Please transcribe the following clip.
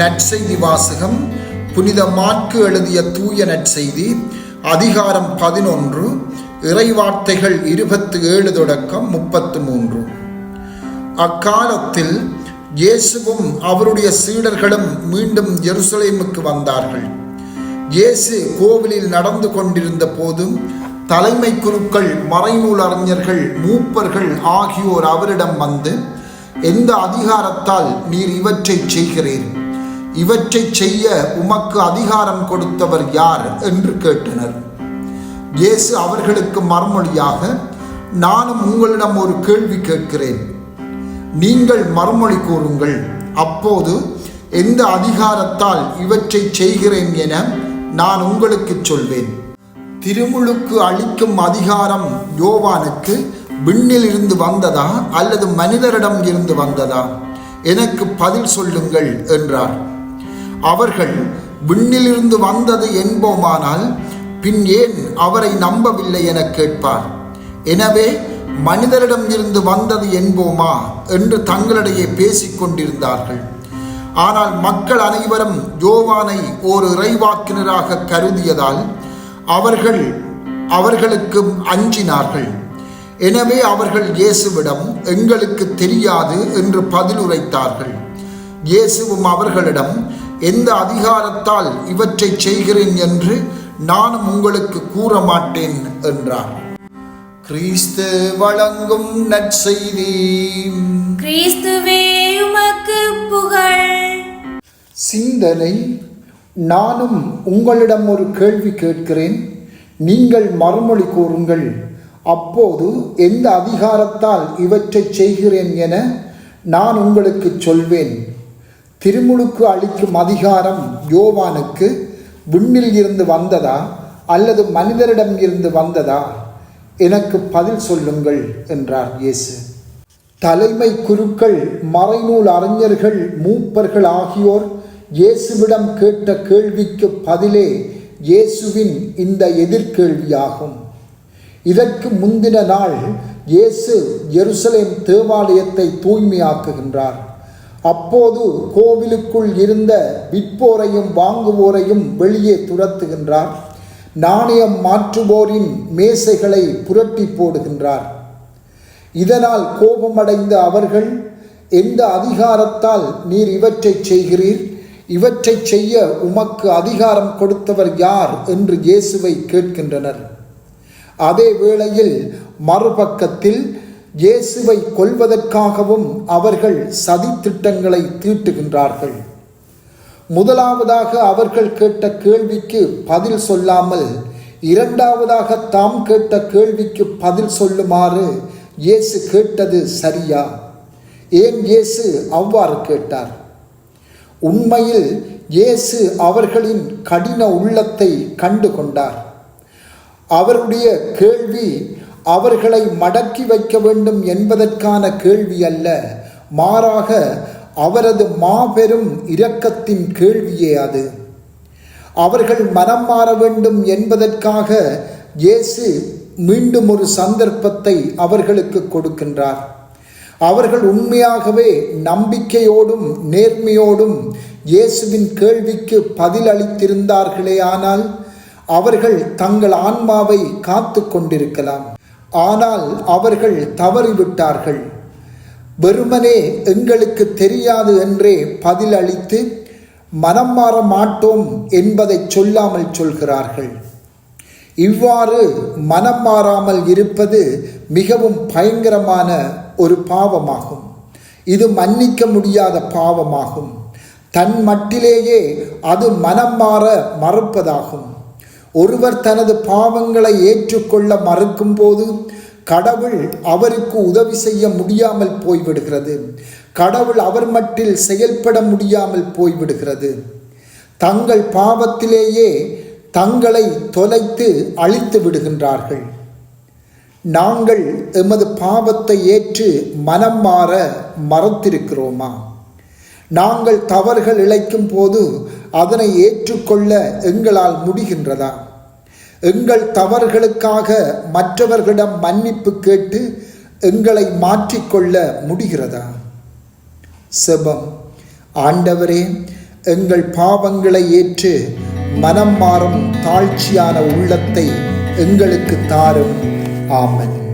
நற்செய்தி வாசகம் புனித மாற்கு எழுதிய தூய நற்செய்தி அதிகாரம் பதினொன்று இறைவார்த்தைகள் இருபத்தி ஏழு தொடக்கம் முப்பத்து மூன்று அக்காலத்தில் இயேசுவும் அவருடைய சீடர்களும் மீண்டும் எருசலேமுக்கு வந்தார்கள். இயேசு கோவிலில் நடந்து கொண்டிருந்த போதும் தலைமை குருக்கள் மறைநூல் அறிஞர்கள் மூப்பர்கள் ஆகியோர் அவரிடம் வந்து எந்த அதிகாரத்தால் நீர் இவற்றை செய்கிறீர்? இவற்றை செய்ய உமக்கு அதிகாரம் கொடுத்தவர் யார் என்று கேட்டனர். இயேசு அவர்களுக்கு மறுமொழியாக நானும் உங்களிடம் ஒரு கேள்வி கேட்கிறேன். நீங்கள் மறுமொழி கூறுங்கள். அப்போது எந்த அதிகாரத்தால் இவற்றை செய்கிறேன் என நான் உங்களுக்கு சொல்வேன். திருமுழுக்கு அளிக்கும் அதிகாரம் யோவானுக்கு விண்ணில் இருந்து வந்ததா அல்லது மனிதரிடம் இருந்து வந்ததா? எனக்கு பதில் சொல்லுங்கள் என்றார். அவர்கள் விண்ணிலிருந்து வந்தது என்போமானால் பின் ஏன் அவரை நம்பவில்லை என கேட்பார். எனவே மனிதரிடம் இருந்து வந்தது என்போமா என்று தங்களிடையே பேசிக் கொண்டிருந்தார்கள். ஆனால் மக்கள் அனைவரும் யோவானை ஓர் இறைவாக்கினராக கருதியதால் அவர்கள் அவர்களுக்கு அஞ்சினார்கள். எனவே அவர்கள் இயேசுவிடம் எங்களுக்கு தெரியாது என்று பதிலுரைத்தார்கள். இயேசுவும் அவர்களிடம் எந்த அதிகாரத்தால் இவற்றை செய்கிறேன் என்று நானும் உங்களுக்கு கூற மாட்டேன் என்றார். கிறிஸ்து வழங்கும் நற்செய்தி. கிறிஸ்துவே உமக்கு புகழ். சிந்தனை நானும் உங்களிடம் ஒரு கேள்வி கேட்கிறேன். நீங்கள் மறுமொழி கூறுங்கள். அப்போது எந்த அதிகாரத்தால் இவற்றை செய்கிறேன் என நான் உங்களுக்கு சொல்வேன். திருமுழுக்கு அளிக்கும் அதிகாரம் யோவானுக்கு விண்ணில் இருந்து வந்ததா அல்லது மனிதரிடம் இருந்து வந்ததா? எனக்கு பதில் சொல்லுங்கள் என்றார் இயேசு. தலைமை குருக்கள் மறைநூல் அறிஞர்கள் மூப்பர்கள் ஆகியோர் இயேசுவிடம் கேட்ட கேள்விக்கு பதிலே இயேசுவின் இந்த எதிர்கேள்வியாகும். இதற்கு முந்தின நாள் இயேசு எருசலேம் தேவாலயத்தை தூய்மையாக்குகின்றார். அப்போது கோவிலுக்குள் இருந்த விற்போரையும் வாங்குவோரையும் வெளியே துரத்துகின்றார். நாணயம் மாற்றுவோரின் மேசைகளை புரட்டி போடுகின்றார். இதனால் கோபமடைந்த அவர்கள் எந்த அதிகாரத்தால் நீர் இவற்றை செய்கிறீர்? இவற்றை செய்ய உமக்கு அதிகாரம் கொடுத்தவர் யார்? என்று இயேசுவை கேட்கின்றனர். அதே வேளையில் மறுபக்கத்தில் இயேசுவை கொல்வதற்காகவும் அவர்கள் சதித்திட்டங்களை தீட்டுகின்றார்கள். முதலாவதாக அவர்கள் கேட்ட கேள்விக்கு பதில் சொல்லாமல் இரண்டாவதாக தாம் கேட்ட கேள்விக்கு பதில் சொல்லுமாறு இயேசு கேட்டது சரியா? ஏன் இயேசு அவ்வாறு கேட்டார்? உண்மையில் இயேசு அவர்களின் கடின உள்ளத்தை கண்டு கொண்டார் அவருடைய கேள்வி அவர்களை மடக்கி வைக்க வேண்டும் என்பதற்கான கேள்வி அல்ல. மாறாக அவரது மாபெரும் இரக்கத்தின் கேள்வியே அது. அவர்கள் மனம் மாற வேண்டும் என்பதற்காக இயேசு மீண்டும் ஒரு சந்தர்ப்பத்தை அவர்களுக்கு கொடுக்கின்றார். அவர்கள் உண்மையாகவே நம்பிக்கையோடும் நேர்மையோடும் இயேசுவின் கேள்விக்கு பதில் அளித்திருந்தார்களே ஆனால் அவர்கள் தங்கள் ஆன்மாவை காத்து கொண்டிருக்கலாம். ஆனால் அவர்கள் தவறிவிட்டார்கள். வெறுமனே எங்களுக்கு தெரியாது என்றே பதில் அளித்து மனம் மாற மாட்டோம் என்பதை சொல்லாமல் சொல்கிறார்கள். இவ்வாறு மனம் மாறாமல் இருப்பது மிகவும் பயங்கரமான ஒரு பாவமாகும். இது மன்னிக்க முடியாத பாவமாகும். தன் மட்டிலேயே அது மனம் மாற மறுப்பதாகும். ஒருவர் தனது பாவங்களை ஏற்றுக்கொள்ள மறுக்கும் போது கடவுள் அவருக்கு உதவி செய்ய முடியாமல் போய்விடுகிறது. கடவுள் அவர் மட்டில் செயல்பட முடியாமல் போய்விடுகிறது. தங்கள் பாவத்திலேயே தங்களை தொலைத்து அழித்து விடுகின்றார்கள். நாங்கள் எமது பாவத்தை ஏற்று மனம் மாற மறத்திருக்கிறோமா? நாங்கள் தவறுகள் இழைக்கும் போது அதனை ஏற்றுக்கொள்ள எங்களால் முடிகின்றதா? எங்கள் தவறுகளுக்காக மற்றவர்களிடம் மன்னிப்பு கேட்டு எங்களை மாற்றிக்கொள்ள முடிகிறதா? செபம். ஆண்டவரே எங்கள் பாவங்களை ஏற்று மனம் மாறும் தாழ்ச்சியான உள்ளத்தை எங்களுக்கு தாரும். ஆமன்.